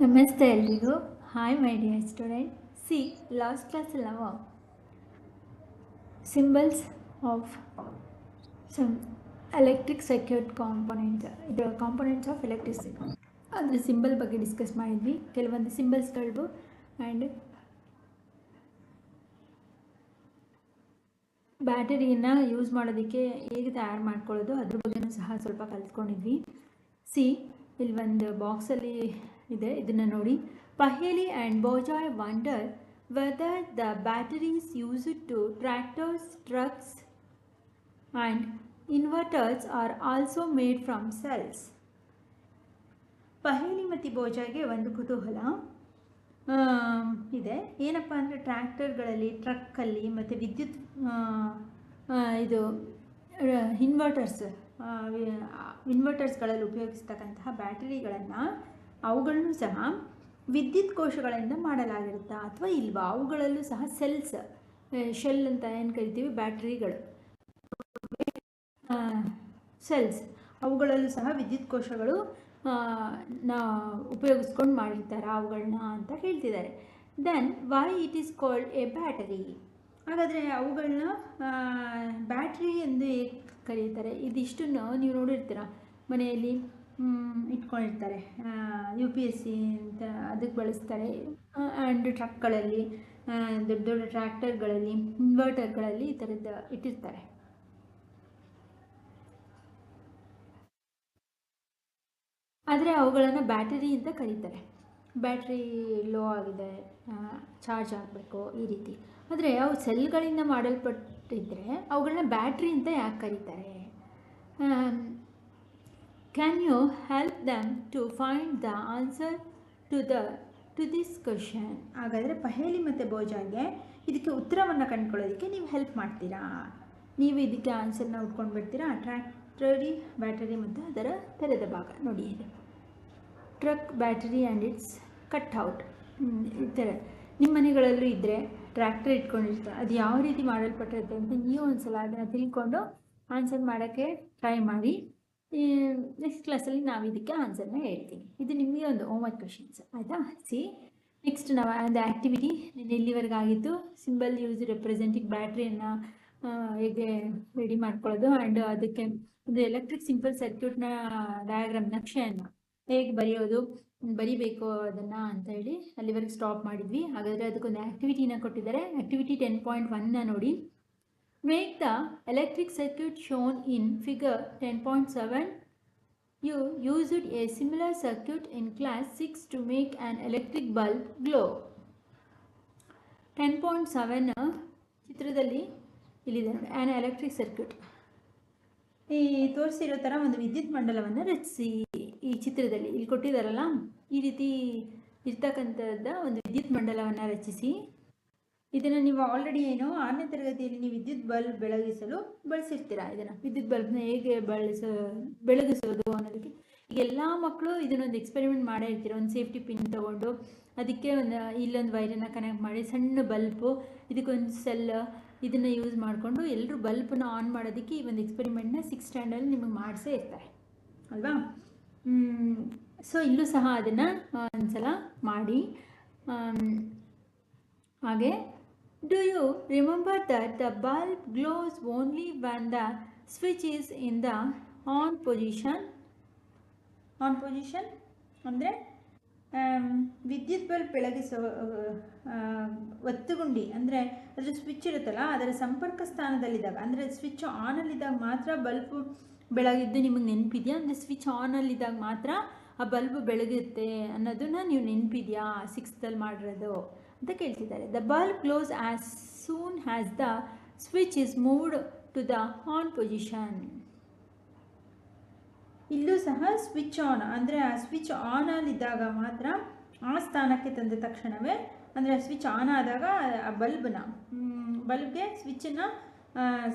ನಮಸ್ತೆ ಎಲ್ರಿಗೂ. Hi my dear student see last ಕ್ಲಾಸಲ್ಲಿ ನಾವು symbols of some electric circuit component ಇದು ಕಾಂಪೊನೆಂಟ್ಸ್ ಆಫ್ ಎಲೆಕ್ಟ್ರಿಕ್ ಸರ್ಕ್ಯೂಟ್ ಅಂದರೆ ಸಿಂಬಲ್ ಬಗ್ಗೆ ಡಿಸ್ಕಸ್ ಮಾಡಿದ್ವಿ. ಕೆಲವೊಂದು ಸಿಂಬಲ್ಸ್ಗಳು ಆ್ಯಂಡ್ ಬ್ಯಾಟರಿಯನ್ನು ಯೂಸ್ ಮಾಡೋದಕ್ಕೆ ಹೇಗೆ ತಯಾರು ಮಾಡ್ಕೊಳ್ಳೋದು ಅದ್ರ ಬಗ್ಗೆಯೂ ಸಹ ಸ್ವಲ್ಪ ಕಲ್ತ್ಕೊಂಡಿದ್ವಿ. ಸಿ ಇಲ್ಲಿ ಒಂದು ಬಾಕ್ಸಲ್ಲಿ ಇದೆ. ಇದನ್ನು ನೋಡಿ. Paheli and Boojho wonder whether the batteries use to tractors, trucks and inverters are also made from cells. Paheli ಮತ್ತು ಬೋಜಾಗೆ ಒಂದು ಕುತೂಹಲ. ಇದೆ. ಏನಪ್ಪ ಅಂದರೆ ಟ್ರ್ಯಾಕ್ಟರ್ಗಳಲ್ಲಿ, ಟ್ರಕ್ಕಲ್ಲಿ ಮತ್ತು ವಿದ್ಯುತ್ ಇದು ಇನ್ವರ್ಟರ್ಸ್ ಇನ್ವರ್ಟರ್ಸ್ಗಳಲ್ಲಿ ಉಪಯೋಗಿಸ್ತಕ್ಕಂತಹ ಬ್ಯಾಟರಿಗಳನ್ನು ಅವುಗಳನ್ನು ಸಹ ವಿದ್ಯುತ್ ಕೋಶಗಳಿಂದ ಮಾಡಲಾಗಿರುತ್ತಾ ಅಥವಾ ಇಲ್ವಾ? ಅವುಗಳಲ್ಲೂ ಸಹ ಸೆಲ್ಸ್ ಶೆಲ್ ಅಂತ ಏನು ಕರಿತೀವಿ? ಬ್ಯಾಟ್ರಿಗಳು. ಸೆಲ್ಸ್ ಅವುಗಳಲ್ಲೂ ಸಹ ವಿದ್ಯುತ್ ಕೋಶಗಳು ನಾ, ಉಪಯೋಗಿಸ್ಕೊಂಡು ಮಾಡಿರ್ತಾರೆ ಅವುಗಳನ್ನ ಅಂತ ಹೇಳ್ತಿದ್ದಾರೆ. Then why it is called a battery ಹಾಗಾದರೆ ಅವುಗಳನ್ನ ಬ್ಯಾಟ್ರಿ ಎಂದು ಕರೀತಾರೆ. ಇದಿಷ್ಟನ್ನು ನೀವು ನೋಡಿರ್ತೀರ ಮನೆಯಲ್ಲಿ? ಇಟ್ಕೊಂಡಿರ್ತಾರೆ ಯು ಪಿ ಎಸ್ ಸಿ ಅಂತ ಅದಕ್ಕೆ ಬಳಸ್ತಾರೆ. ಆ್ಯಂಡ್ ಟ್ರಕ್ಗಳಲ್ಲಿ ದೊಡ್ಡ ದೊಡ್ಡ ಟ್ರ್ಯಾಕ್ಟರ್ಗಳಲ್ಲಿ, ಇನ್ವರ್ಟರ್ಗಳಲ್ಲಿ ಈ ಥರದ್ದು ಇಟ್ಟಿರ್ತಾರೆ. ಆದರೆ ಅವುಗಳನ್ನು ಬ್ಯಾಟರಿ ಅಂತ ಕರೀತಾರೆ. ಬ್ಯಾಟ್ರಿ ಲೋ ಆಗಿದೆ ಚಾರ್ಜ್ ಆಗಬೇಕು ಈ ರೀತಿ. ಆದರೆ ಅವು ಸೆಲ್ಗಳಿಂದ ಮಾಡಲ್ಪಟ್ಟಿದ್ದರೆ ಅವುಗಳನ್ನ ಬ್ಯಾಟ್ರಿ ಅಂತ ಯಾಕೆ ಕರೀತಾರೆ? Can you help them to find the answer to the to this question ಹಾಗಾದರೆ ಪಹೇಲಿ ಮತ್ತು ಬೋಜಾಗೆ ಇದಕ್ಕೆ ಉತ್ತರವನ್ನು ಕಂಡುಕೊಳ್ಳೋದಕ್ಕೆ ನೀವು ಹೆಲ್ಪ್ ಮಾಡ್ತೀರಾ? ನೀವು ಇದಕ್ಕೆ ಆನ್ಸರ್ನ ಉಟ್ಕೊಂಡು ಬಿಡ್ತೀರಾ ಟ್ರ್ಯಾಕ್ಟರಿ ಬ್ಯಾಟರಿ ಮತ್ತು ಅದರ ತೆರೆದ ಭಾಗ ನೋಡಿ ಇದು. Truck battery and it's cut out ಈ ಥರ ನಿಮ್ಮ ಮನೆಗಳಲ್ಲೂ ಇದ್ದರೆ ಟ್ರ್ಯಾಕ್ಟರ್ ಇಟ್ಕೊಂಡಿರ್ತಾರೆ ಅದು ಯಾವ ರೀತಿ ಮಾಡಲ್ಪಟ್ಟಿರುತ್ತೆ ಅಂತ ನೀವು ಒಂದು ಸಲ ಅದನ್ನು ತಿಳ್ಕೊಂಡು ಆನ್ಸರ್ ಮಾಡೋಕ್ಕೆ ಟ್ರೈ ಮಾಡಿ. ನೆಕ್ಸ್ಟ್ ಕ್ಲಾಸಲ್ಲಿ ನಾವು ಇದಕ್ಕೆ ಆನ್ಸರ್ನ ಹೇಳ್ತೀನಿ. ಇದು ನಿಮಗೆ ಒಂದು ಹೋಮ್ವರ್ಕ್ ಕ್ವಶನ್ಸ್ ಆಯಿತಾ? ಸಿ ನೆಕ್ಸ್ಟ್ ನಾವು ಒಂದು ಆ್ಯಕ್ಟಿವಿಟಿ ಎಲ್ಲಿವರೆಗೆ ಆಗಿತ್ತು ಸಿಂಬಲ್ ಯೂಸ್ ರೆಪ್ರೆಸೆಂಟಿಂಗ್ ಬ್ಯಾಟ್ರಿಯನ್ನು ಹೇಗೆ ರೆಡಿ ಮಾಡ್ಕೊಳ್ಳೋದು ಆ್ಯಂಡ್ ಅದಕ್ಕೆ ಒಂದು ಎಲೆಕ್ಟ್ರಿಕ್ ಸಿಂಪಲ್ ಸರ್ಕ್ಯೂಟ್ನ ಡಯಾಗ್ರಾಮ್ ನಕ್ಷೆಯನ್ನು ಹೇಗೆ ಬರೆಯೋದು, ಬರಿಬೇಕು ಅದನ್ನು ಅಂತ ಹೇಳಿ ಅಲ್ಲಿವರೆಗೆ ಸ್ಟಾಪ್ ಮಾಡಿದ್ವಿ. ಹಾಗಾದರೆ ಅದಕ್ಕೊಂದು ಆ್ಯಕ್ಟಿವಿಟಿನ ಕೊಟ್ಟಿದ್ದಾರೆ. ಆ್ಯಕ್ಟಿವಿಟಿ ಟೆನ್ ಪಾಯಿಂಟ್ ಒನ್ನ ನೋಡಿ. Make the electric circuit shown in figure ten point seven you similar a similar circuit in class make to make bulb point seven ಚಿತ್ರದಲ್ಲಿ ಇಲ್ಲಿದೆ ಆ್ಯನ್ ಎಲೆಕ್ಟ್ರಿಕ್ ಸರ್ಕ್ಯೂಟ್ ಈ ತೋರಿಸಿರೋ ಥರ ಒಂದು ವಿದ್ಯುತ್ ಮಂಡಲವನ್ನು ರಚಿಸಿ. ಈ ಚಿತ್ರದಲ್ಲಿ ಇಲ್ಲಿ ಕೊಟ್ಟಿದ್ದಾರಲ್ಲ ಈ ರೀತಿ ಇರ್ತಕ್ಕಂಥದ್ದ ಒಂದು ವಿದ್ಯುತ್ ಮಂಡಲವನ್ನು ರಚಿಸಿ. ಇದನ್ನು ನೀವು ಆಲ್ರೆಡಿ ಏನು ಆರನೇ ತರಗತಿಯಲ್ಲಿ ನೀವು ವಿದ್ಯುತ್ ಬಲ್ಬ್ ಬೆಳಗಿಸಲು ಬಳಸಿರ್ತೀರಾ ಇದನ್ನು? ವಿದ್ಯುತ್ ಬಲ್ಬ್ನ ಹೇಗೆ ಬಳಸ ಬೆಳಗಿಸೋದು ಅನ್ನೋದಕ್ಕೆ. ಈಗ ಎಲ್ಲ ಮಕ್ಕಳು ಇದನ್ನೊಂದು ಎಕ್ಸ್ಪೆರಿಮೆಂಟ್ ಮಾಡೇ ಇರ್ತೀರ. ಒಂದು ಸೇಫ್ಟಿ ಪಿನ್ ತೊಗೊಂಡು ಅದಕ್ಕೆ ಒಂದು ಇಲ್ಲೊಂದು ವೈರನ್ನು ಕನೆಕ್ಟ್ ಮಾಡಿ ಸಣ್ಣ ಬಲ್ಬು ಇದಕ್ಕೊಂದು ಸೆಲ್ ಇದನ್ನು ಯೂಸ್ ಮಾಡಿಕೊಂಡು ಎಲ್ಲರೂ ಬಲ್ಬನ್ನ ಆನ್ ಮಾಡೋದಕ್ಕೆ ಈ ಒಂದು ಎಕ್ಸ್ಪೆರಿಮೆಂಟ್ನ ಸಿಕ್ಸ್ ಸ್ಟ್ಯಾಂಡರ್ಡ್ ನಿಮಗೆ ಮಾಡಿಸೇ ಇರ್ತಾರೆ. ಅಲ್ವಾ? ಸೊ ಇಲ್ಲೂ ಸಹ ಅದನ್ನು ಒಂದ್ಸಲ ಮಾಡಿ ಹಾಗೆ do you remember that the bulb glows only when the switch is in the on position on position ಅಂದರೆ ವಿದ್ಯುತ್ ಬಲ್ಬ್ ಬೆಳಗಿಸೋ ಒತ್ತುಗುಂಡಿ, ಅಂದರೆ ಅದರ ಸ್ವಿಚ್ ಇರುತ್ತಲ್ಲ, ಅದರ ಸಂಪರ್ಕ ಸ್ಥಾನದಲ್ಲಿದ್ದಾಗ, ಅಂದರೆ ಸ್ವಿಚ್ ಆನಲ್ಲಿದ್ದಾಗ ಮಾತ್ರ ಬಲ್ಬ್ ಬೆಳಗಿದ್ದು ನಿಮಗೆ ನೆನಪಿದೆಯಾ? ಅಂದರೆ ಸ್ವಿಚ್ ಆನಲ್ಲಿದ್ದಾಗ ಮಾತ್ರ ಆ ಬಲ್ಬ್ ಬೆಳಗುತ್ತೆ ಅನ್ನೋದನ್ನ ನೀವು ನೆನಪಿದೆಯಾ? ಸಿಕ್ಸ್ತಲ್ಲಿ ಮಾಡಿರೋದು. ಅಂತ ಕೇಳ್ತಿದ್ದಾರೆ. The bulb glows as soon has the switch is moved to the on position ಇಲ್ಲೂ ಸಹ ಸ್ವಿಚ್ ಆನ್ ಅಂದರೆ ಆ ಸ್ವಿಚ್ ಆನ್ ಆಗಿದ್ದಾಗ ಮಾತ್ರ ಆ ಸ್ಥಾನಕ್ಕೆ ತಂದ ತಕ್ಷಣವೇ, ಅಂದರೆ ಸ್ವಿಚ್ ಆನ್ ಆದಾಗ ಆ ಬಲ್ಬ್ನ ಬಲ್ಬ್ಗೆ ಸ್ವಿಚ್ಚನ್ನು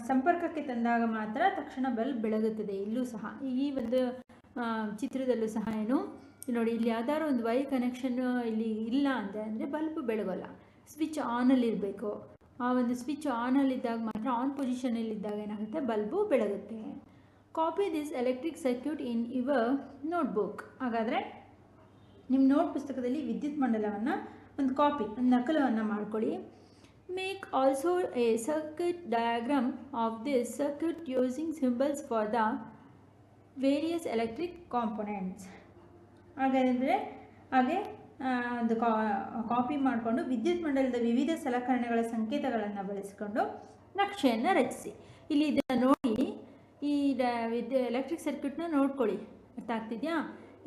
ಸಂಪರ್ಕಕ್ಕೆ ತಂದಾಗ ಮಾತ್ರ ತಕ್ಷಣ ಬಲ್ಬ್ ಬೆಳಗುತ್ತದೆ. ಇಲ್ಲೂ ಸಹ ಈ ಒಂದು ಚಿತ್ರದಲ್ಲೂ ಸಹ ಏನು ನೋಡಿ, ಇಲ್ಲಿ ಯಾವ್ದಾದ್ರು ಒಂದು ವೈ ಕನೆಕ್ಷನ್ ಇಲ್ಲಿ ಇಲ್ಲ ಅಂದರೆ ಅಂದರೆ ಬಲ್ಬ್ ಬೆಳಗೋಲ್ಲ. ಸ್ವಿಚ್ ಆನಲ್ಲಿರಬೇಕು ಆ ಒಂದು ಸ್ವಿಚ್ ಆನಲ್ಲಿದ್ದಾಗ ಮಾತ್ರ ಆನ್ ಪೊಸಿಷನಲ್ಲಿದ್ದಾಗ ಏನಾಗುತ್ತೆ? Bulb ಬೆಳಗುತ್ತೆ. Copy this electric circuit in your notebook ಹಾಗಾದರೆ ನಿಮ್ಮ ನೋಟ್ ಪುಸ್ತಕದಲ್ಲಿ ವಿದ್ಯುತ್ ಮಂಡಲವನ್ನು ಒಂದು ಕಾಪಿ ಒಂದು ನಕಲವನ್ನು ಮಾಡ್ಕೊಳ್ಳಿ. Make also a circuit diagram of this circuit using symbols for the various electric components ಹಾಗಾದರೆ ಹಾಗೆ ಒಂದು ಒಂದು ಕಾಪಿ ಮಾಡಿಕೊಂಡು ವಿದ್ಯುತ್ ಮಂಡಲದ ವಿವಿಧ ಸಲಕರಣೆಗಳ ಸಂಕೇತಗಳನ್ನು ಬಳಸಿಕೊಂಡು ನಕ್ಷೆಯನ್ನು ರಚಿಸಿ. ಇಲ್ಲಿ ಇದನ್ನು ನೋಡಿ, ಈ ವಿದ್ಯು ಎಲೆಕ್ಟ್ರಿಕ್ ಸರ್ಕ್ಯೂಟ್ನ ನೋಡ್ಕೊಳ್ಳಿ. ಅರ್ಥ ಆಗ್ತಿದೆಯಾ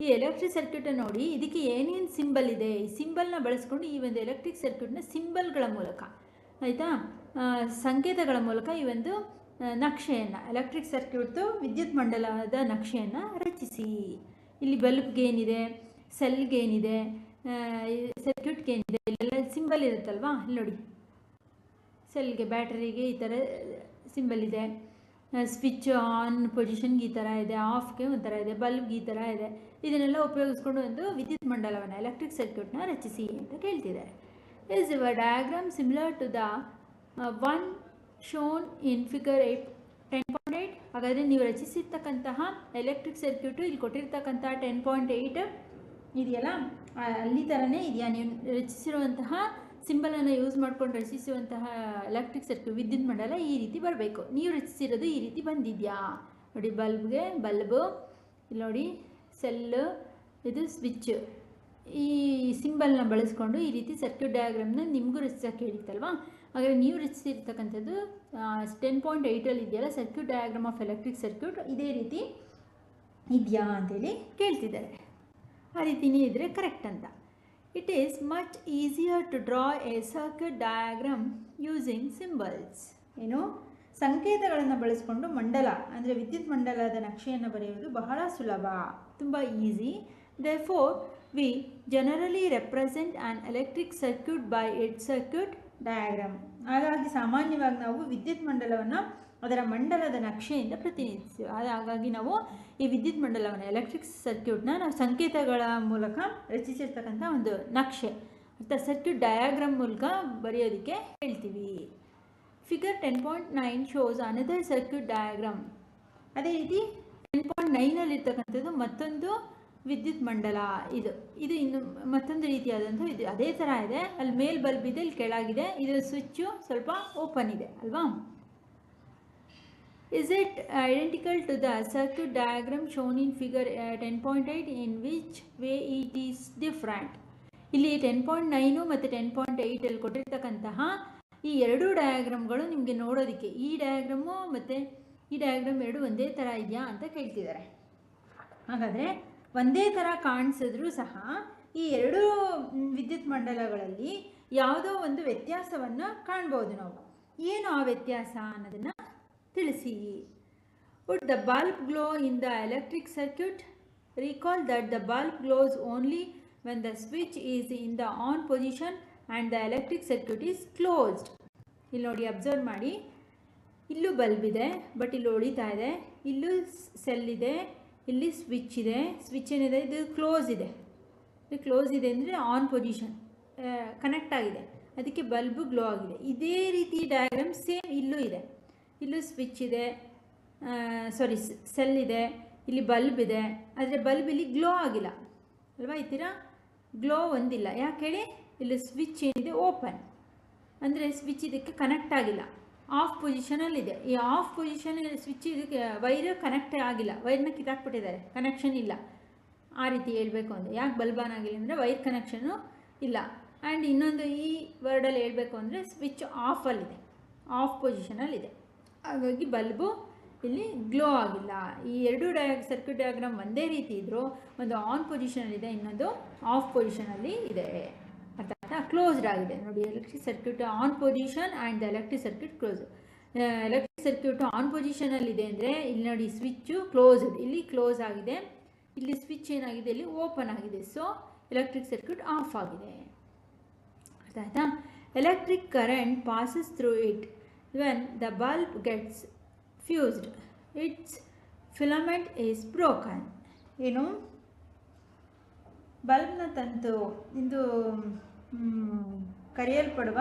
ಈ ಎಲೆಕ್ಟ್ರಿಕ್ ಸರ್ಕ್ಯೂಟನ್ನು ನೋಡಿ, ಇದಕ್ಕೆ ಏನೇನು ಸಿಂಬಲ್ ಇದೆ? ಈ ಸಿಂಬಲ್ನ ಬಳಸ್ಕೊಂಡು ಈ ಒಂದು ಎಲೆಕ್ಟ್ರಿಕ್ ಸರ್ಕ್ಯೂಟ್ನ ಸಿಂಬಲ್ಗಳ ಮೂಲಕ, ಆಯಿತಾ? ಸಂಕೇತಗಳ ಮೂಲಕ ಈ ಒಂದು ನಕ್ಷೆಯನ್ನು ಎಲೆಕ್ಟ್ರಿಕ್ ಸರ್ಕ್ಯೂಟ್ದು ವಿದ್ಯುತ್ ಮಂಡಲದ ನಕ್ಷೆಯನ್ನು ರಚಿಸಿ. ಇಲ್ಲಿ ಬಲ್ಬ್ಗೆ ಏನಿದೆ ಸೆಲ್ಗೆ ಏನಿದೆ ಸರ್ಕ್ಯೂಟ್ಗೆ ಏನಿದೆ ಇಲ್ಲೆಲ್ಲ ಸಿಂಬಲ್ ಇರುತ್ತಲ್ವಾ? ನೋಡಿ. ಸೆಲ್ಗೆ ಬ್ಯಾಟರಿಗೆ ಈ ಥರ ಸಿಂಬಲ್ ಇದೆ. ಸ್ವಿಚ್ ಆನ್ ಪೊಸಿಷನ್ಗೆ ಈ ಥರ ಇದೆ, ಆಫ್ಗೆ ಒಂಥರ ಇದೆ ಬಲ್ಬ್ಗೆ ಈ ಥರ ಇದೆ. ಇದನ್ನೆಲ್ಲ ಉಪಯೋಗಿಸ್ಕೊಂಡು ಒಂದು ವಿದ್ಯುತ್ ಮಂಡಲವನ್ನು, ಎಲೆಕ್ಟ್ರಿಕ್ ಸರ್ಕ್ಯೂಟ್ನ ರಚಿಸಿ ಅಂತ ಕೇಳ್ತಿದ್ದಾರೆ. Is your diagram similar to the one shown in figure eight ten ಹಾಗಾದರೆ ನೀವು ರಚಿಸಿರ್ತಕ್ಕಂತಹ ಎಲೆಕ್ಟ್ರಿಕ್ ಸರ್ಕ್ಯೂಟು ಇಲ್ಲಿ ಕೊಟ್ಟಿರ್ತಕ್ಕಂತಹ ಟೆನ್ ಪಾಯಿಂಟ್ ಏಯ್ಟ್ ಇದೆಯಲ್ಲ? ಅಲ್ಲಿ ಥರನೇ ಇದೆಯಾ? ನೀವು ರಚಿಸಿರುವಂತಹ ಸಿಂಬಲನ್ನು ಯೂಸ್ ಮಾಡ್ಕೊಂಡು ರಚಿಸುವಂತಹ ಎಲೆಕ್ಟ್ರಿಕ್ ಸರ್ಕ್ಯೂಟ್ ವಿದ್ಯುತ್ ಮಂಡಲ ಈ ರೀತಿ ಬರಬೇಕು. ನೀವು ರಚಿಸಿರೋದು ಈ ರೀತಿ ಬಂದಿದೆಯಾ? ನೋಡಿ, ಬಲ್ಬ್ಗೆ ಬಲ್ಬು, ಇಲ್ಲಿ ನೋಡಿ ಸೆಲ್ಲು ಇದು ಸ್ವಿಚ್ ಈ ಸಿಂಬಲ್ನ ಬಳಸ್ಕೊಂಡು ಈ ರೀತಿ ಸರ್ಕ್ಯೂಟ್ ಡಯಾಗ್ರಾಮ್ನ ನಿಮಗೂ ರಚಿಸೋಕೆ ಹೇಳಿತ್ತಲ್ವಾ? ಹಾಗಾದರೆ ನೀವು ರಚಿಸಿರ್ತಕ್ಕಂಥದ್ದು ಟೆನ್ ಪಾಯಿಂಟ್ ಏಯ್ಟಲ್ಲಿ ಇದೆಯಲ್ಲ circuit diagram of electric circuit ಇದೇ ರೀತಿ ಇದೆಯಾ ಅಂತೇಳಿ ಕೇಳ್ತಿದ್ದಾರೆ. ಆ ರೀತಿನೇ ಇದ್ದರೆ ಕರೆಕ್ಟ್ ಅಂತ. It is much easier to draw a circuit diagram using symbols ಏನು? ಸಂಕೇತಗಳನ್ನು ಬಳಸಿಕೊಂಡು ಮಂಡಲ, ಅಂದರೆ ವಿದ್ಯುತ್ ಮಂಡಲದ ನಕ್ಷೆಯನ್ನು ಬರೆಯುವುದು ಬಹಳ ಸುಲಭ, ತುಂಬ easy therefore we generally represent an electric circuit by it circuit diagram ಹಾಗಾಗಿ ಸಾಮಾನ್ಯವಾಗಿ ನಾವು ವಿದ್ಯುತ್ ಮಂಡಲವನ್ನು ಅದರ ಮಂಡಲದ ನಕ್ಷೆಯಿಂದ ಪ್ರತಿನಿಧಿಸ್ತೀವಿ. ಹಾಗಾಗಿ ನಾವು ಈ ವಿದ್ಯುತ್ ಮಂಡಲವನ್ನು ಎಲೆಕ್ಟ್ರಿಕ್ ಸರ್ಕ್ಯೂಟ್ನ ನಾವು ಸಂಕೇತಗಳ ಮೂಲಕ ರಚಿಸಿರ್ತಕ್ಕಂಥ ಒಂದು ನಕ್ಷೆ. ಅಂತ ಸರ್ಕ್ಯೂಟ್ ಡಯಾಗ್ರಾಮ್ ಮೂಲಕ ಬರೆಯೋದಕ್ಕೆ ಹೇಳ್ತೀವಿ. Figure ten point nine shows another circuit diagram ಅದೇ ರೀತಿ ಟೆನ್ ಪಾಯಿಂಟ್ ನೈನಲ್ಲಿರ್ತಕ್ಕಂಥದ್ದು ಮತ್ತೊಂದು ವಿದ್ಯುತ್ ಮಂಡಲ ಇದು ಇದು ಇನ್ನು ಮತ್ತೊಂದು ರೀತಿಯಾದಂಥ ಇದು ಅದೇ ಥರ ಇದೆ. ಅಲ್ಲಿ ಮೇಲ್ ಬಲ್ಬ್ ಇದೆ ಇಲ್ಲಿ ಕೆಳಗಿದೆ. ಇದರ ಸ್ವಿಚ್ಚು ಸ್ವಲ್ಪ ಓಪನ್ ಇದೆ, ಅಲ್ವಾ? Is it identical to the circuit diagram shown in figure ten point 10.8 in which way it is different ಇಲ್ಲಿ ಟೆನ್ ಪಾಯಿಂಟ್ ನೈನು ಮತ್ತು ಟೆನ್ ಪಾಯಿಂಟ್ ಏಯ್ಟಲ್ಲಿ ಕೊಟ್ಟಿರ್ತಕ್ಕಂತಹ ಈ ಎರಡೂ ಡಯಾಗ್ರಾಮ್ಗಳು ನಿಮಗೆ ನೋಡೋದಕ್ಕೆ. ಈ ಡಯಾಗ್ರಾಮು ಮತ್ತು ಈ ಡಯಾಗ್ರಾಮ್ ಎರಡು ಒಂದೇ ಥರ ಇದೆಯಾ ಅಂತ ಕೇಳ್ತಿದ್ದಾರೆ. ಹಾಗಾದರೆ ಒಂದೇ ಥರ ಕಾಣಿಸಿದ್ರೂ ಸಹ ಈ ಎರಡೂ ವಿದ್ಯುತ್ ಮಂಡಲಗಳಲ್ಲಿ ಯಾವುದೋ ಒಂದು ವ್ಯತ್ಯಾಸವನ್ನು ಕಾಣ್ಬೋದು ನಾವು. ಏನು ಆ ವ್ಯತ್ಯಾಸ ಅನ್ನೋದನ್ನು ತಿಳಿಸಿ. Would the bulb glow in the electric circuit recall that the bulb glows only when the switch is in the on position and the electric circuit is closed. ಇಲ್ಲಿ ನೋಡಿ ಅಬ್ಸರ್ವ್ ಮಾಡಿ. ಇಲ್ಲೂ ಬಲ್ಬ್ ಇದೆ ಬಟ್ ಇಲ್ಲಿ ಹೊಡಿತಾ ಇದೆ. ಇಲ್ಲೂ cell ಇದೆ. ಇಲ್ಲಿ ಸ್ವಿಚ್ ಇದೆ. ಸ್ವಿಚ್ ಏನಿದೆ? ಇದು ಕ್ಲೋಸ್ ಇದೆ. ಇದು ಕ್ಲೋಸ್ ಇದೆ ಅಂದರೆ ಆನ್ ಪೊಸಿಷನ್ ಕನೆಕ್ಟ್ ಆಗಿದೆ. ಅದಕ್ಕೆ ಬಲ್ಬು ಗ್ಲೋ ಆಗಿದೆ. ಇದೇ ರೀತಿ ಡಯಾಗ್ರಾಮ್ ಸೇಮ್ ಇಲ್ಲೂ ಇದೆ. ಇಲ್ಲೂ ಸ್ವಿಚ್ ಇದೆ. ಸಾರಿ ಸೆಲ್ ಇದೆ. ಇಲ್ಲಿ ಬಲ್ಬ್ ಇದೆ. ಆದರೆ ಬಲ್ಬ್ ಇಲ್ಲಿ ಗ್ಲೋ ಆಗಿಲ್ಲ. ಅಲ್ವಾ? ಥರ ಗ್ಲೋ ಒಂದಿಲ್ಲ. ಯಾಕೆ ಹೇಳಿ? ಇಲ್ಲಿ ಸ್ವಿಚ್ ಏನಿದೆ? ಓಪನ್ ಅಂದರೆ ಸ್ವಿಚ್ ಇದಕ್ಕೆ ಕನೆಕ್ಟ್ ಆಗಿಲ್ಲ. ಆಫ್ ಪೊಸಿಷನಲ್ಲಿದೆ ಈ ಆಫ್ ಪೊಸಿಷನ್ ಸ್ವಿಚ್ ಇದಕ್ಕೆ ವೈರ್ ಕನೆಕ್ಟ್ ಆಗಿಲ್ಲ. ವೈರ್ನ ಕಿತ್ತಾಕ್ಬಿಟ್ಟಿದ್ದಾರೆ. ಕನೆಕ್ಷನ್ ಇಲ್ಲ. ಆ ರೀತಿ ಹೇಳಬೇಕು ಅಂದರೆ. ಯಾಕೆ ಬಲ್ಬ್ ಆನ್ ಆಗಿಲ್ಲ ಅಂದರೆ ವೈರ್ ಕನೆಕ್ಷನು ಇಲ್ಲ. ಆ್ಯಂಡ್ ಇನ್ನೊಂದು ಈ ವರ್ಡಲ್ಲಿ ಹೇಳಬೇಕು ಅಂದರೆ ಸ್ವಿಚ್ ಆಫಲ್ಲಿದೆ ಆಫ್ ಪೊಸಿಷನಲ್ಲಿದೆ ಹಾಗಾಗಿ ಬಲ್ಬು ಇಲ್ಲಿ ಗ್ಲೋ ಆಗಿಲ್ಲ. ಈ ಎರಡು ಡಯ ಸರ್ಕ್ಯೂಟ್ ಡಯಾಗ್ರಾಮ್ ಒಂದೇ ರೀತಿ ಇದ್ದರೂ ಒಂದು ಆನ್ ಪೊಸಿಷನಲ್ಲಿದೆ ಇನ್ನೊಂದು ಆಫ್ ಪೊಸಿಷನಲ್ಲಿ ಇದೆ. ಅರ್ಥ ಆಯ್ತಾ? ಕ್ಲೋಸ್ಡ್ ಆಗಿದೆ. ನೋಡಿ electric circuit on position and the electric circuit close electric circuit on ಪೊಸಿಷನಲ್ಲಿದೆ ಅಂದರೆ, ಇಲ್ಲಿ ನೋಡಿ ಸ್ವಿಚ್ಚು ಕ್ಲೋಸ್ಡ್ ಇಲ್ಲಿ ಕ್ಲೋಸ್ ಆಗಿದೆ. ಇಲ್ಲಿ ಸ್ವಿಚ್ ಏನಾಗಿದೆ? ಇಲ್ಲಿ ಓಪನ್ ಆಗಿದೆ. ಸೊ ಎಲೆಕ್ಟ್ರಿಕ್ ಸರ್ಕ್ಯೂಟ್ ಆಫ್ ಆಗಿದೆ. ಅರ್ಥ ಆಯ್ತಾ? Electric current passes through it when the bulb gets fused its filament is broken ಏನು? ಬಲ್ಬ್ನ ತಂತು, ಇಂದು ಕರೆಯಲ್ಪಡುವ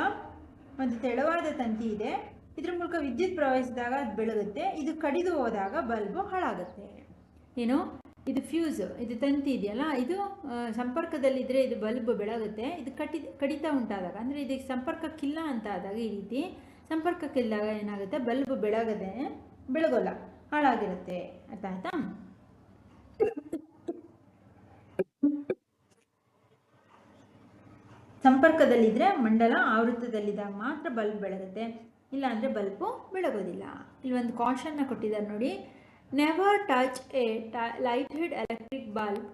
ಒಂದು ತೆಳುವಾದ ತಂತಿ ಇದೆ. ಇದ್ರ ಮೂಲಕ ವಿದ್ಯುತ್ ಪ್ರವಹಿಸಿದಾಗ ಅದು ಬೆಳಗುತ್ತೆ. ಇದು ಕಡಿದು ಹೋದಾಗ ಬಲ್ಬು ಹಾಳಾಗುತ್ತೆ. ಏನು? ಇದು ಫ್ಯೂಸ್, ಇದು ತಂತಿ ಇದೆಯಲ್ಲ, ಇದು ಸಂಪರ್ಕದಲ್ಲಿದ್ದರೆ ಇದು ಬಲ್ಬ್ ಬೆಳಗುತ್ತೆ. ಇದು ಕಟ್ಟಿ ಕಡಿತ ಉಂಟಾದಾಗ, ಅಂದರೆ ಇದಕ್ಕೆ ಸಂಪರ್ಕಕ್ಕಿಲ್ಲ ಅಂತ ಆದಾಗ ಈ ರೀತಿ ಸಂಪರ್ಕಕ್ಕಿಲ್ಲದಾಗ ಏನಾಗುತ್ತೆ? ಬಲ್ಬ್ ಬೆಳಗದೆ, ಬೆಳಗೋಲ್ಲ, ಹಾಳಾಗಿರುತ್ತೆ. ಅರ್ಥ ಆಯ್ತಾ? ಸಂಪರ್ಕದಲ್ಲಿದ್ದರೆ ಮಂಡಲ ಆವೃತ್ತದಲ್ಲಿದ್ದಾಗ ಮಾತ್ರ ಬಲ್ಬ್ ಬೆಳಗುತ್ತೆ. ಇಲ್ಲಾಂದರೆ ಬಲ್ಬು ಬೆಳಗೋದಿಲ್ಲ. ಇಲ್ಲಿ ಒಂದು ಕಾಷನ್ನ ಕೊಟ್ಟಿದ್ದಾರೆ ನೋಡಿ. Never touch a lighted electric bulb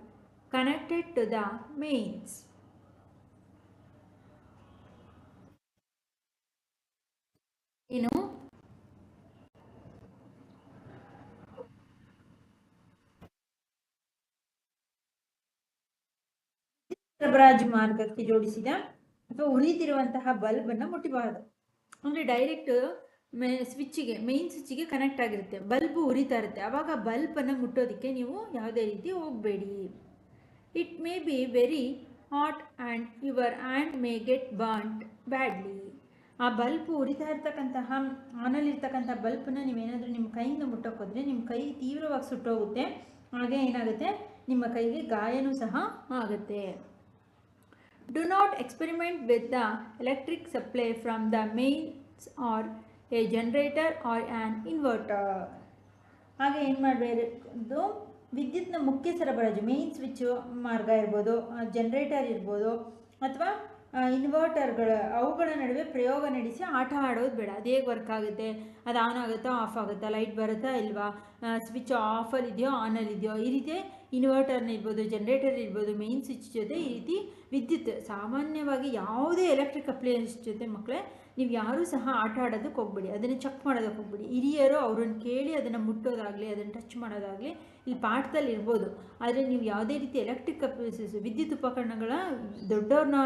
connected to the mains ಇನ್ನು ಸರಬರಾಜು ಮಾರ್ಗಕ್ಕೆ ಜೋಡಿಸಿದ ಅಥವಾ ಉರಿದಿರುವಂತಹ ಬಲ್ಬ್ ಅನ್ನು ಮುಟ್ಟಬಾರದು. ಅಂದ್ರೆ ಡೈರೆಕ್ಟ್ ಮೇ ಸ್ವಿಚ್ಚಿಗೆ ಮೇನ್ ಸ್ವಿಚ್ಚಿಗೆ ಕನೆಕ್ಟ್ ಆಗಿರುತ್ತೆ. ಬಲ್ಬ್ ಉರಿತಾ ಇರುತ್ತೆ. ಆವಾಗ ಬಲ್ಬನ್ನು ಮುಟ್ಟೋದಕ್ಕೆ ನೀವು ಯಾವುದೇ ರೀತಿ ಹೋಗಬೇಡಿ. It may be very hot and your and may get burnt badly ಆ ಬಲ್ಬ್ ಉರಿತಾ ಇರ್ತಕ್ಕಂತಹ ಆನಲ್ಲಿರ್ತಕ್ಕಂಥ ಬಲ್ಬನ್ನ ನೀವೇನಾದರೂ ನಿಮ್ಮ ಕೈಯಿಂದ ಮುಟ್ಟೋಕ್ಕೋದ್ರೆ ನಿಮ್ಮ ಕೈ ತೀವ್ರವಾಗಿ ಸುಟ್ಟೋಗುತ್ತೆ. ಹಾಗೆ ಏನಾಗುತ್ತೆ? ನಿಮ್ಮ ಕೈಗೆ ಗಾಯನೂ ಸಹ ಆಗುತ್ತೆ. Do not experiment with the electric supply from the mains or a generator or an inverter. ಹಾಗೆ ಏನು ಮಾಡಬೇಕು? ವಿದ್ಯುತ್ನ ಮುಖ್ಯ ಸರಬರಾಜು ಮೇನ್ ಸ್ವಿಚ್ ಮಾರ್ಗ ಇರ್ಬೋದು ಜನರೇಟರ್ ಇರ್ಬೋದು, ಅಥವಾ ಇನ್ವರ್ಟರ್ಗಳ ಅವುಗಳ ನಡುವೆ ಪ್ರಯೋಗ ನಡೆಸಿ ಆಟ ಆಡೋದು ಬೇಡ. ಅದು ಹೇಗೆ ವರ್ಕ್ ಆಗುತ್ತೆ? ಅದು ಆನ್ ಆಗುತ್ತೋ ಆಫ್ ಆಗುತ್ತಾ? ಲೈಟ್ ಬರುತ್ತಾ ಇಲ್ವಾ? ಸ್ವಿಚ್ ಆಫಲ್ಲಿದೆಯೋ ಇದೆಯೋ ಆನಲ್ಲಿ ಇದೆಯೋ? ಈ ರೀತಿ ಇನ್ವರ್ಟರ್ನ ಇರ್ಬೋದು ಜನರೇಟರ್ ಇರ್ಬೋದು ಮೇನ್ ಸ್ವಿಚ್ ಜೊತೆ ಈ ರೀತಿ ವಿದ್ಯುತ್, ಸಾಮಾನ್ಯವಾಗಿ ಯಾವುದೇ ಎಲೆಕ್ಟ್ರಿಕ್ ಅಪ್ಲಯನ್ಸ್ ಜೊತೆ ಮಕ್ಕಳೇ ನೀವು ಯಾರೂ ಸಹ ಆಟ ಆಡೋದಕ್ಕೆ ಹೋಗ್ಬೇಡಿ, ಅದನ್ನು ಚೆಕ್ ಮಾಡೋದಕ್ಕೆ ಹೋಗ್ಬೇಡಿ. ಹಿರಿಯರು ಅವ್ರನ್ನ ಕೇಳಿ ಅದನ್ನು ಮುಟ್ಟೋದಾಗಲಿ, ಅದನ್ನು ಟಚ್ ಮಾಡೋದಾಗಲಿ ಇಲ್ಲಿ ಪಾಠದಲ್ಲಿ ಇರ್ಬೋದು. ಆದರೆ ನೀವು ಯಾವುದೇ ರೀತಿ ಎಲೆಕ್ಟ್ರಿಕ್ ವಿದ್ಯುತ್ ಉಪಕರಣಗಳ ದೊಡ್ಡವ್ರನ್ನ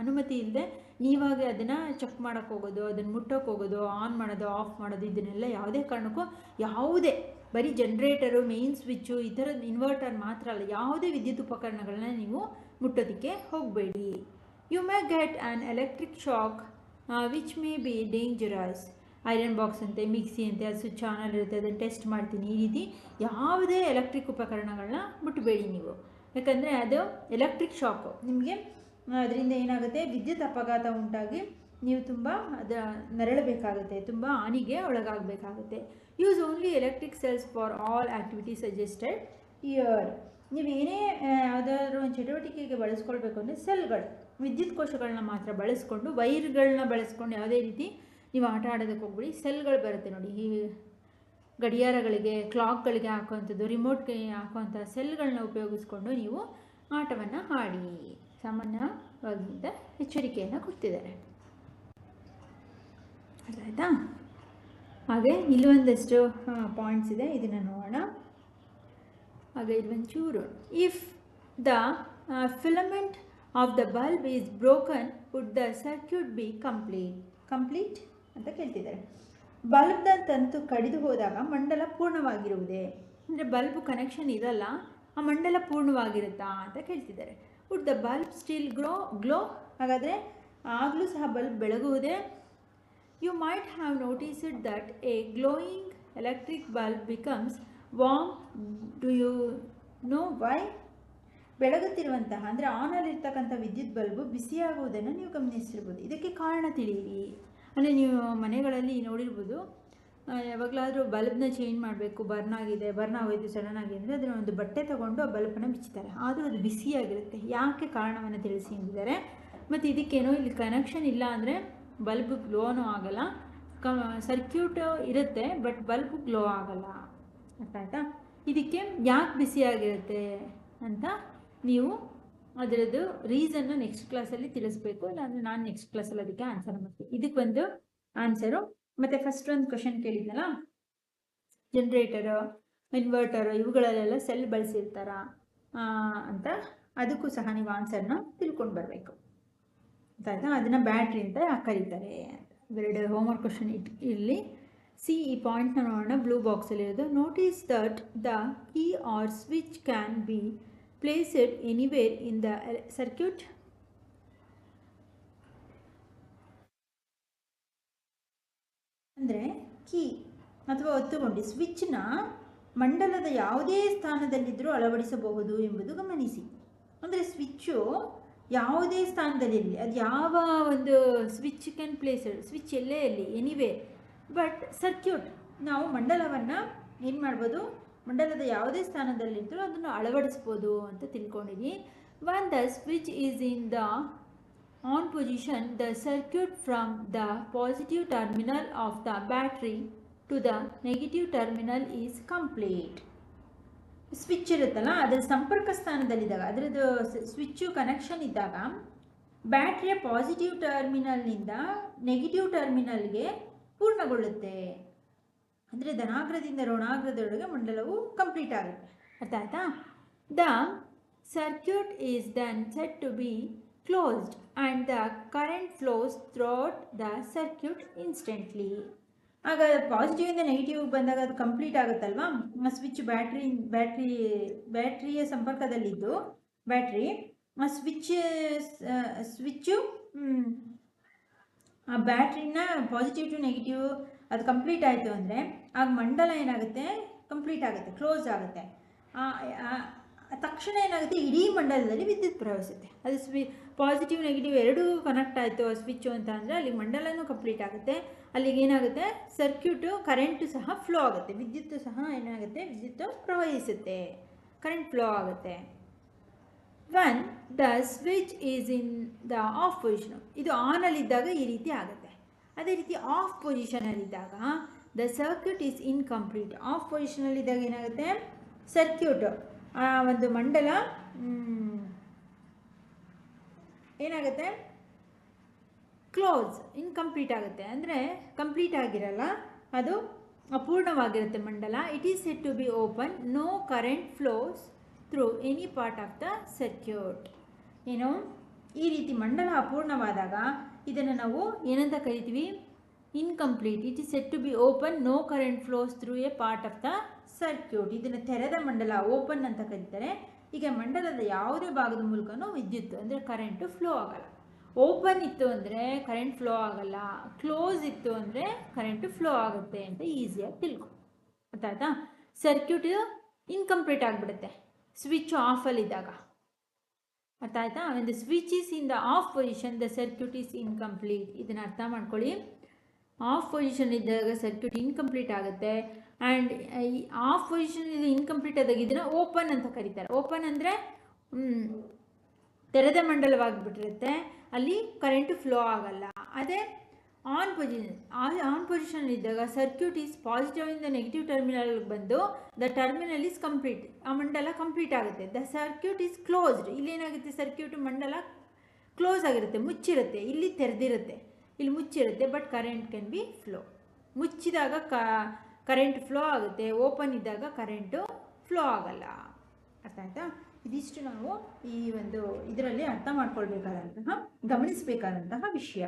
ಅನುಮತಿ ಇಲ್ಲದೆ ನೀವಾಗೆ ಅದನ್ನು ಚೆಕ್ ಮಾಡೋಕ್ಕೆ ಹೋಗೋದು, ಅದನ್ನು ಮುಟ್ಟೋಕೆ ಹೋಗೋದು ಆನ್ ಮಾಡೋದು ಆಫ್ ಮಾಡೋದು, ಇದನ್ನೆಲ್ಲ ಯಾವುದೇ ಕಾರಣಕ್ಕೂ ಯಾವುದೇ ಬರೀ ಜನ್ರೇಟರು ಮೇನ್ ಸ್ವಿಚ್ಚು ಈ ಥರದ ಇನ್ವರ್ಟರ್ ಮಾತ್ರ ಅಲ್ಲ, ಯಾವುದೇ ವಿದ್ಯುತ್ ಉಪಕರಣಗಳನ್ನ ನೀವು ಮುಟ್ಟೋದಕ್ಕೆ ಹೋಗಬೇಡಿ. You may get an electric shock which may be dangerous iron box ಅಂತೆ ಮಿಕ್ಸಿ ಅಂತೆ, ಅದು ಸ್ವಿಚ್ ಇರುತ್ತೆ, ಅದನ್ನು ಟೆಸ್ಟ್ ಮಾಡ್ತೀನಿ. ಈ ರೀತಿ ಯಾವುದೇ ಎಲೆಕ್ಟ್ರಿಕ್ ಉಪಕರಣಗಳನ್ನ ಮುಟ್ಟಬೇಡಿ ನೀವು. ಯಾಕಂದರೆ ಅದು ಎಲೆಕ್ಟ್ರಿಕ್ ಶಾಕು ನಿಮಗೆ, ಅದರಿಂದ ಏನಾಗುತ್ತೆ? ವಿದ್ಯುತ್ ಅಪಘಾತ ಉಂಟಾಗಿ ನೀವು ತುಂಬ ಅದ ನರಳಬೇಕಾಗುತ್ತೆ, ತುಂಬ ಹಾನಿಗೆ ಒಳಗಾಗಬೇಕಾಗುತ್ತೆ. Use only electric cells for all activity suggested here ನೀವು ಏನೇ ಯಾವುದಾದ್ರೂ ಒಂದು ಚಟುವಟಿಕೆಗೆ ಬಳಸ್ಕೊಳ್ಬೇಕು ಅಂದರೆ ಸೆಲ್ಗಳು ವಿದ್ಯುತ್ ಕೋಶಗಳನ್ನ ಮಾತ್ರ ಬಳಸ್ಕೊಂಡು ವೈರ್ಗಳನ್ನ ಬಳಸ್ಕೊಂಡು ಯಾವುದೇ ರೀತಿ ನೀವು ಆಟ ಆಡೋದಕ್ಕೆ ಹೋಗ್ಬಿಡಿ. ಸೆಲ್ಗಳು ಬರುತ್ತೆ ನೋಡಿ, ಈ ಗಡಿಯಾರಗಳಿಗೆ ಕ್ಲಾಕ್ಗಳಿಗೆ ಹಾಕುವಂಥದ್ದು ರಿಮೋಟ್ಗೆ ಹಾಕುವಂಥ ಸೆಲ್ಗಳನ್ನ ಉಪಯೋಗಿಸ್ಕೊಂಡು ನೀವು ಆಟವನ್ನು ಆಡಿ. ಸಾಮಾನ್ಯವಾಗಿದ್ದ ಎಚ್ಚರಿಕೆಯನ್ನು ಕೊಡ್ತಿದ್ದಾರೆ. ಅರ್ಥ ಹಾಗೆ ಹಾಗೆ ಇಲ್ಲೊಂದಷ್ಟು ಪಾಯಿಂಟ್ಸ್ ಇದೆ. ಇದನ್ನು ನೋಡೋಣ. ಹಾಗೆ ಇಲ್ಲೊಂಚೂರು if the filament of the bulb is broken would the circuit be complete complete ಅಂತ ಕೇಳ್ತಿದ್ದಾರೆ. ಬಲ್ಬ್ನ ತಂತು ಕಡಿದು ಹೋದಾಗ ಮಂಡಲ ಪೂರ್ಣವಾಗಿರುವುದೇ? ಅಂದರೆ ಬಲ್ಬ್ ಕನೆಕ್ಷನ್ ಇರಲ್ಲ ಆ ಮಂಡಲ ಪೂರ್ಣವಾಗಿರುತ್ತಾ ಅಂತ ಕೇಳ್ತಿದ್ದಾರೆ. Would the bulb still glow glow ಹಾಗಾದರೆ ಆಗಲೂ ಸಹ ಬಲ್ಬ್ ಬೆಳಗುವುದೇ? You might have noticed that a glowing electric bulb becomes warm. Do you know why? ಬೆಳಗುತ್ತಿರುವಂತಹ, ಅಂದರೆ ಆನಲ್ಲಿರ್ತಕ್ಕಂಥ ವಿದ್ಯುತ್ ಬಲ್ಬು ಬಿಸಿಯಾಗುವುದನ್ನು ನೀವು ಗಮನಿಸಿರ್ಬೋದು ಇದಕ್ಕೆ ಕಾರಣ ತಿಳಿಯಿರಿ. ಅಂದರೆ ನೀವು ಮನೆಗಳಲ್ಲಿ ನೋಡಿರ್ಬೋದು ಯಾವಾಗಲಾದರೂ ಬಲ್ಬ್ನ ಚೇಂಜ್ ಮಾಡಬೇಕು ಬರ್ನ್ ಆಗಿದೆ ಬರ್ನ್ ಆಗೋಯ್ತು ಸಡನ್ ಆಗಿದೆ ಅಂದರೆ ಅದನ್ನು ಒಂದು ಬಟ್ಟೆ ತಗೊಂಡು ಆ ಬಲ್ಬನ್ನು ಬಿಚ್ಚುತ್ತಾರೆ ಆದರೂ ಅದು ಬಿಸಿಯಾಗಿರುತ್ತೆ. ಯಾಕೆ ಕಾರಣವನ್ನು ತಿಳಿಸಿ ಎಂದಿದ್ದಾರೆ? ಮತ್ತು ಇದಕ್ಕೇನೋ ಇಲ್ಲಿ ಕನೆಕ್ಷನ್ ಇಲ್ಲ ಅಂದರೆ ಬಲ್ಬ್ ಗ್ಲೋನೂ ಆಗಲ್ಲ. ಕ ಸರ್ಕ್ಯೂಟ್ ಇರುತ್ತೆ ಬಟ್ ಬಲ್ಬ್ ಗ್ಲೋ ಆಗಲ್ಲ. ಅರ್ಥ ಆಯ್ತಾ ಇದಕ್ಕೆ ಯಾಕೆ ಬಿಸಿಯಾಗಿರುತ್ತೆ ಅಂತ ನೀವು ಅದರದ್ದು ರೀಸನ್ನು ನೆಕ್ಸ್ಟ್ ಕ್ಲಾಸಲ್ಲಿ ತಿಳಿಸ್ಬೇಕು. ಇಲ್ಲಾಂದರೆ ನಾನು ನೆಕ್ಸ್ಟ್ ಕ್ಲಾಸಲ್ಲಿ ಅದಕ್ಕೆ ಆನ್ಸರ್ ಮಾಡ್ತೀನಿ. ಇದಕ್ಕೆ ಒಂದು ಆನ್ಸರು ಮತ್ತು ಫಸ್ಟ್ ಒಂದು ಕ್ವಶನ್ ಕೇಳಿದ್ನಲ್ಲ? ಜನ್ರೇಟರು ಇನ್ವರ್ಟರು ಇವುಗಳಲ್ಲೆಲ್ಲ ಸೆಲ್ ಬಳಸಿರ್ತಾರ? ಅಂತ. ಅದಕ್ಕೂ ಸಹ ನೀವು ಆನ್ಸರ್ನ ತಿಳ್ಕೊಂಡು ಬರಬೇಕು. ಆಯ್ತಾ ಅದನ್ನು ಬ್ಯಾಟ್ರಿ ಅಂತ ಕರೀತಾರೆ. ಇವೆರಡು ಹೋಮ್ವರ್ಕ್ ಕ್ವಶನ್ ಇಟ್, ಇಲ್ಲಿ ಸಿ ಈ ಪಾಯಿಂಟ್ನ ನೋಡೋಣ blue ಬಾಕ್ಸಲ್ಲಿರೋದು notice that the key or switch can be placed anywhere in the circuit ಅಂದರೆ ಕೀ ಅಥವಾ ಒತ್ತುಗೊಂಡು ಸ್ವಿಚ್ನ ಮಂಡಲದ ಯಾವುದೇ ಸ್ಥಾನದಲ್ಲಿದ್ದರೂ ಅಳವಡಿಸಬಹುದು ಎಂಬುದು ಗಮನಿಸಿ. ಅಂದರೆ ಸ್ವಿಚ್ಚು ಯಾವುದೇ ಸ್ಥಾನದಲ್ಲಿರಲಿ, ಅದು ಯಾವ ಒಂದು ಸ್ವಿಚ್ ಕ್ಯಾನ್ ಪ್ಲೇಸ್ ಸ್ವಿಚ್ ಎಲ್ಲೇ ಇರಲಿ ಎನಿವೇ ಬಟ್ ಸರ್ಕ್ಯೂಟ್ ನಾವು ಮಂಡಲವನ್ನು ಏನು ಮಾಡ್ಬೋದು, ಮಂಡಲದ ಯಾವುದೇ ಸ್ಥಾನದಲ್ಲಿದ್ದರೂ ಅದನ್ನು ಅಳವಡಿಸ್ಬೋದು ಅಂತ ತಿಳ್ಕೊಂಡಿದ್ದೀನಿ once the switch is in the on position the circuit from the positive terminal of the battery to the negative terminal is complete. Switch ಇರುತ್ತಲ್ಲ ಅದರ ಸಂಪರ್ಕ ಸ್ಥಾನದಲ್ಲಿದ್ದಾಗ, ಅದರದ್ದು ಸ್ವಿಚ್ಚು ಕನೆಕ್ಷನ್ ಇದ್ದಾಗ, ಬ್ಯಾಟ್ರಿಯ ಪಾಸಿಟಿವ್ ಟರ್ಮಿನಲ್ನಿಂದ ನೆಗೆಟಿವ್ ಟರ್ಮಿನಲ್ಗೆ ಪೂರ್ಣಗೊಳ್ಳುತ್ತೆ. ಅಂದರೆ ಧನಾಗ್ರದಿಂದ ಋಣಾಗ್ರದೊಳಗೆ ಮಂಡಲವು ಕಂಪ್ಲೀಟ್ ಆಗುತ್ತೆ. ಅರ್ಥ ಆಯ್ತಾ? The circuit is then set to be closed and the current flows throughout the circuit instantly ಆಗ ಪಾಸಿಟಿವಿಂದ ನೆಗೆಟಿವ್ ಬಂದಾಗ ಅದು ಕಂಪ್ಲೀಟ್ ಆಗುತ್ತಲ್ವಾ? ಸ್ವಿಚ್ ಬ್ಯಾಟ್ರಿ ಬ್ಯಾಟ್ರಿ ಬ್ಯಾಟ್ರಿಯ ಸಂಪರ್ಕದಲ್ಲಿದ್ದು ಬ್ಯಾಟ್ರಿ ಸ್ವಿಚ್ ಸ್ವಿಚ್ಚು ಆ ಬ್ಯಾಟ್ರಿನ ಪಾಸಿಟಿವ್ ಟು ನೆಗೆಟಿವ್ ಅದು ಕಂಪ್ಲೀಟ್ ಆಯಿತು ಅಂದರೆ, ಆಗ ಮಂಡಲ ಏನಾಗುತ್ತೆ? ಕಂಪ್ಲೀಟ್ ಆಗುತ್ತೆ ಕ್ಲೋಸ್ ಆಗುತ್ತೆ. ತಕ್ಷಣ ಏನಾಗುತ್ತೆ? ಇಡೀ ಮಂಡಲದಲ್ಲಿ ವಿದ್ಯುತ್ ಪ್ರವಹಿಸುತ್ತೆ. ಅದು ಸ್ವಿ ಪಾಸಿಟಿವ್ ನೆಗೆಟಿವ್ ಎರಡೂ ಕನೆಕ್ಟ್ ಆಯಿತು ಆ ಸ್ವಿಚ್ಚು ಅಂತ ಅಂದರೆ ಅಲ್ಲಿ ಮಂಡಲನೂ ಕಂಪ್ಲೀಟ್ ಆಗುತ್ತೆ. ಅಲ್ಲಿಗೆ ಏನಾಗುತ್ತೆ? ಸರ್ಕ್ಯೂಟು ಕರೆಂಟು ಸಹ ಫ್ಲೋ ಆಗುತ್ತೆ. ವಿದ್ಯುತ್ತು ಸಹ ಏನಾಗುತ್ತೆ? ವಿದ್ಯುತ್ತು ಪ್ರವಹಿಸುತ್ತೆ. ಕರೆಂಟ್ ಫ್ಲೋ ಆಗುತ್ತೆ. Once the switch is in the off position ಇದು ಆನಲ್ಲಿದ್ದಾಗ ಈ ರೀತಿ ಆಗುತ್ತೆ. ಅದೇ ರೀತಿ off ಪೊಸಿಷನಲ್ಲಿದ್ದಾಗ the circuit is incomplete off ಪೊಸಿಷನಲ್ಲಿದ್ದಾಗ ಏನಾಗುತ್ತೆ? ಸರ್ಕ್ಯೂಟು ಒಂದು ಮಂಡಲ ಏನಾಗುತ್ತೆ? ಕ್ಲೋಸ್ ಇನ್ಕಂಪ್ಲೀಟ್ ಆಗುತ್ತೆ. ಅಂದರೆ ಕಂಪ್ಲೀಟ್ ಆಗಿರಲ್ಲ, ಅದು ಅಪೂರ್ಣವಾಗಿರುತ್ತೆ ಮಂಡಲ. It is set to be open no current flows through any part of the circuit ಏನು? ಈ ರೀತಿ ಮಂಡಲ ಅಪೂರ್ಣವಾದಾಗ ಇದನ್ನು ನಾವು ಏನಂತ ಕರಿತೀವಿ? Incomplete it is set to be open no current flows through a part of the circuit ಇದನ್ನು ತೆರೆದ ಮಂಡಲ ಓಪನ್ ಅಂತ ಕರೀತಾರೆ. ಈಗ ಮಂಡಲದ ಯಾವುದೇ ಭಾಗದ ಮೂಲಕನೂ ವಿದ್ಯುತ್ ಅಂದರೆ ಕರೆಂಟು ಫ್ಲೋ ಆಗಲ್ಲ. ಓಪನ್ ಇತ್ತು ಅಂದರೆ ಕರೆಂಟ್ ಫ್ಲೋ ಆಗಲ್ಲ. ಕ್ಲೋಸ್ ಇತ್ತು ಅಂದರೆ ಕರೆಂಟ್ ಫ್ಲೋ ಆಗುತ್ತೆ ಅಂತ ಈಸಿಯಾಗಿ ತಿಳ್ಕೊ. ಗೊತ್ತಾಯ್ತಾ ಸರ್ಕ್ಯೂಟ್ ಇನ್ಕಂಪ್ಲೀಟ್ ಆಗಿಬಿಡುತ್ತೆ. ಸ್ವಿಚ್ ಆಫಲ್ಲಿದ್ದಾಗ ಆಯ್ತಾ when the switch is in the off position the circuit is incomplete ಇದನ್ನು ಅರ್ಥ ಮಾಡ್ಕೊಳ್ಳಿ. ಆಫ್ ಪೊಸಿಷನ್ ಇದ್ದಾಗ ಸರ್ಕ್ಯೂಟ್ ಇನ್ಕಂಪ್ಲೀಟ್ ಆಗುತ್ತೆ. ಆ್ಯಂಡ್ ಆಫ್ ಪೊಸಿಷನ್ ಇದು ಇನ್ಕಂಪ್ಲೀಟ್ ಆದಾಗ ಇದನ್ನು ಓಪನ್ ಅಂತ ಕರೀತಾರೆ. ಓಪನ್ ಅಂದರೆ ತೆರೆದ ಮಂಡಲವಾಗಿಬಿಟ್ಟಿರುತ್ತೆ. ಅಲ್ಲಿ ಕರೆಂಟು ಫ್ಲೋ ಆಗಲ್ಲ. ಅದೇ ಆನ್ ಪೊಸಿಷನ್ ಆನ್ ಪೊಸಿಷನ್ ಇದ್ದಾಗ ಸರ್ಕ್ಯೂಟ್ ಈಸ್ ಪಾಸಿಟಿವ್ ಇಂದ ನೆಗೆಟಿವ್ ಟರ್ಮಿನಲ್ಗೆ ಬಂದು ದ ಟರ್ಮಿನಲ್ ಈಸ್ ಕಂಪ್ಲೀಟ್ ಆ ಮಂಡಲ ಕಂಪ್ಲೀಟ್ ಆಗುತ್ತೆ. ದ ಸರ್ಕ್ಯೂಟ್ ಈಸ್ ಕ್ಲೋಸ್ಡ್ ಇಲ್ಲೇನಾಗುತ್ತೆ ಸರ್ಕ್ಯೂಟ್ ಮಂಡಲ ಕ್ಲೋಸ್ ಆಗಿರುತ್ತೆ, ಮುಚ್ಚಿರುತ್ತೆ. ಇಲ್ಲಿ ತೆರೆದಿರುತ್ತೆ. ಇಲ್ಲಿ ಮುಚ್ಚಿರುತ್ತೆ but current can be flow ಮುಚ್ಚಿದಾಗ ಕ ಕರೆಂಟ್ ಫ್ಲೋ ಆಗುತ್ತೆ. ಓಪನ್ ಇದ್ದಾಗ ಕರೆಂಟು ಫ್ಲೋ ಆಗಲ್ಲ. ಅರ್ಥ ಆಯ್ತಾ? ಇದಿಷ್ಟು ನಾವು ಈ ಒಂದು ಇದರಲ್ಲಿ ಅರ್ಥ ಮಾಡ್ಕೊಳ್ಬೇಕಾದಂತಹ, ಗಮನಿಸಬೇಕಾದಂತಹ ವಿಷಯ.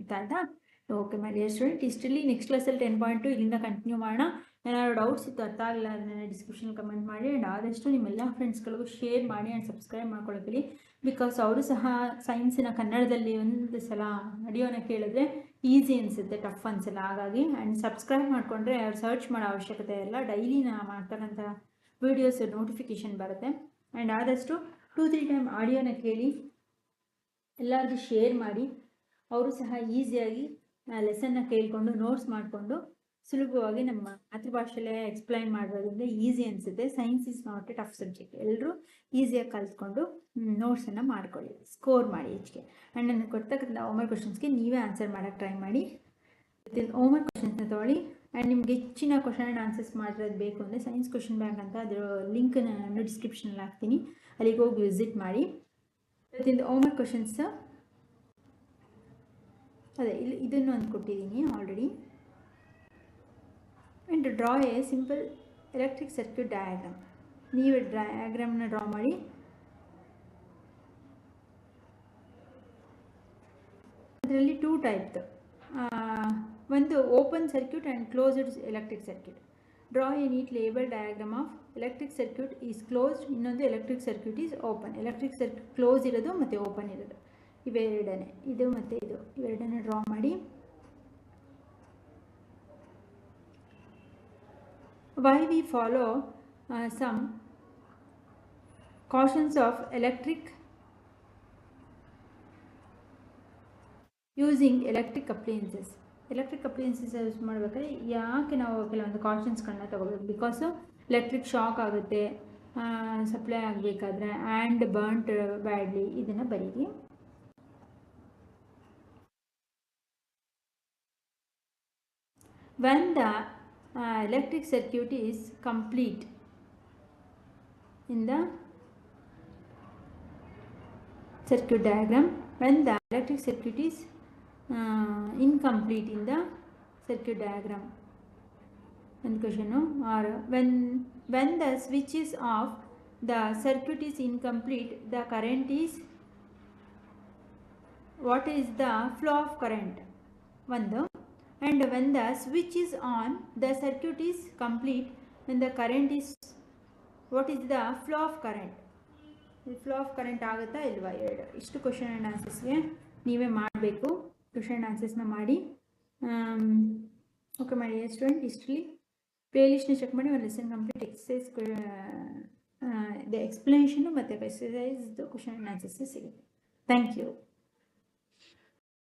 ಆಯ್ತಾ ಆಯ್ತಾ ಓಕೆ ಮೈ ಡಿಯರ್ ಸ್ಟೂಡೆಂಟ್ ಇಷ್ಟಲ್ಲಿ ನೆಕ್ಸ್ಟ್ ಕ್ಲಾಸಲ್ಲಿ ಟೆನ್ ಪಾಯಿಂಟು ಇಲ್ಲಿಂದ ಕಂಟಿನ್ಯೂ ಮಾಡೋಣ. ಏನಾದ್ರು ಡೌಟ್ಸ್ ಇತ್ತು ಅರ್ಥ ಆಗಲ್ಲ, ಅದನ್ನ ಡಿಸ್ಕ್ರಿಪ್ಷನ್ ಕಮೆಂಟ್ ಮಾಡಿ. ಆ್ಯಂಡ್ ಆದಷ್ಟು ನಿಮ್ಮೆಲ್ಲ ಫ್ರೆಂಡ್ಸ್ಗಳಿಗೂ ಶೇರ್ ಮಾಡಿ ಆ್ಯಂಡ್ ಸಬ್ಸ್ಕ್ರೈಬ್ ಮಾಡ್ಕೊಳ್ಳೋಕೆ ಬಿಕಾಸ್ ಅವರು ಸಹ ಸೈನ್ಸಿನ ಕನ್ನಡದಲ್ಲಿ ಒಂದು ಸಲ ನಡೆಯೋನ ಕೇಳಿದ್ರೆ ಈಸಿ ಅನಿಸುತ್ತೆ, ಟಫ್ ಅನಿಸಲ್ಲ. ಹಾಗಾಗಿ ಆ್ಯಂಡ್ ಸಬ್ಸ್ಕ್ರೈಬ್ ಮಾಡಿಕೊಂಡ್ರೆ ಅವ್ರು ಸರ್ಚ್ ಮಾಡೋ ಅವಶ್ಯಕತೆ ಇಲ್ಲ. ಡೈಲಿ ನಾನು ಮಾಡ್ತಕ್ಕಂಥ ವೀಡಿಯೋಸ್ ನೋಟಿಫಿಕೇಷನ್ ಬರುತ್ತೆ. ಆ್ಯಂಡ್ ಆದಷ್ಟು ಟೂ ತ್ರೀ ಟೈಮ್ ಆಡಿಯೋನ ಕೇಳಿ, ಎಲ್ಲರಿಗೂ ಶೇರ್ ಮಾಡಿ, ಅವರು ಸಹ ಈಸಿಯಾಗಿ ಲೆಸನ್ನ ಕೇಳಿಕೊಂಡು ನೋಟ್ಸ್ ಮಾಡಿಕೊಂಡು ಸುಲಭವಾಗಿ ನಮ್ಮ ಮಾತೃಭಾಷೆಯಲ್ಲೇ ಎಕ್ಸ್ಪ್ಲೈನ್ ಮಾಡೋದ್ರಿಂದ ಈಸಿ ಅನಿಸುತ್ತೆ. Science is not a tough subject ಎಲ್ಲರೂ ಈಸಿಯಾಗಿ ಕಲಿತ್ಕೊಂಡು ನೋಟ್ಸನ್ನು ಮಾಡ್ಕೊಳ್ಳಿ. ಸ್ಕೋರ್ ಮಾಡಿ ಹೆಚ್ಚಿಗೆ ಆ್ಯಂಡ್ ನನಗೆ ಕೊಡ್ತಕ್ಕಂಥ ಓಮರ್ ಕ್ವಶನ್ಸ್ಗೆ ನೀವೇ ಆನ್ಸರ್ ಮಾಡೋಕ್ಕೆ ಟ್ರೈ ಮಾಡಿ. ಓಮರ್ ಕ್ವಶನ್ಸ್ನ ತೊಗೊಳ್ಳಿ. ಆ್ಯಂಡ್ ನಿಮ್ಗೆ ಹೆಚ್ಚಿನ ಕ್ವಶನ್ ಆ್ಯಂಡ್ ಆನ್ಸರ್ಸ್ ಮಾಡಿರೋದು ಬೇಕು ಅಂದರೆ ಸೈನ್ಸ್ ಕ್ವಶನ್ ಬ್ಯಾಂಕ್ ಅಂತ ಅದರ ಲಿಂಕ್ನ ನಾನು ಡಿಸ್ಕ್ರಿಪ್ಷನಲ್ಲಿ ಹಾಕ್ತೀನಿ. ಅಲ್ಲಿಗೆ ಹೋಗಿ ವಿಸಿಟ್ ಮಾಡಿ. ಇವತ್ತಿಂದ ಹೋಮ್ವರ್ಕ್ ಕ್ವಶನ್ಸ್ ಅದೇ, ಇಲ್ಲಿ ಇದನ್ನು ಒಂದು ಕೊಟ್ಟಿದ್ದೀನಿ already and draw a simple electric circuit diagram ನೀವು ಡಯಾಗ್ರಾಮ್ನ ಡ್ರಾ ಮಾಡಿ. ಅದರಲ್ಲಿ ಟೂ ಟೈಪ್ದು ಒಂದು open circuit and closed electric circuit draw a neat label diagram of electric circuit is closed ಇನ್ನೊಂದು electric circuit is open electric circuit close ಇರೋದು ಮತ್ತು open ಇರೋದು. ಇವೆರಡನೇ. ಇದು ಮತ್ತು ಇದು. ಇವೆರಡನ್ನೇ ಡ್ರಾ ಮಾಡಿ. Why we follow some cautions of electric using electric appliances electric appliances use ಮಾಡಬೇಕಾದ್ರೆ ಯಾಕೆ ನಾವು ಕೆಲವೊಂದು ಕಾಷನ್ಸ್ಗಳನ್ನ ತಗೋಬೇಕು? ಬಿಕಾಸು ಎಲೆಕ್ಟ್ರಿಕ್ ಶಾಕ್ ಆಗುತ್ತೆ ಸಪ್ಲೈ ಆಗಬೇಕಾದ್ರೆ ಆ್ಯಂಡ್ ಬರ್ಂಟ್ ಬ್ಯಾಡ್ಲಿ ಇದನ್ನು ಬರೀರಿ. When the uh, electric circuit is complete in the circuit diagram. When the electric circuit is uh, incomplete in the circuit diagram. And question or when when the switch is off the circuit is incomplete the current is what is the flow of current? ಒಂದು and when the switch is on, the circuit is complete. When the current is, what is the flow of current? Flow of current ಆಗುತ್ತಾ ಇಲ್ವಾ? ಎರಡು. ಇಷ್ಟು question and ಆನ್ಸರ್ಸ್ಗೆ ನೀವೇ ಮಾಡಬೇಕು. Question and ಆನ್ಸರ್ಸ್ನ ಮಾಡಿ. Okay ಮಾಡಿ ಸ್ಟೂಡೆಂಟ್ ಇಷ್ಟಲಿ ಪ್ಲೇ ಲಿಸ್ಟ್ನ ಚೆಕ್ ಮಾಡಿ, ಒಂದು ಲೆಸನ್ ಕಂಪ್ಲೀಟ್ ಎಕ್ಸಸೈಸ್ ದ ಎಕ್ಸ್ಪ್ಲನೇಷನು ಮತ್ತು ಎಕ್ಸಸೈಸ್ದು ಕ್ವಶನ್ ಆ್ಯಂಡ್ ಆನ್ಸರ್ಸ್ ಸಿಗುತ್ತೆ. Thank you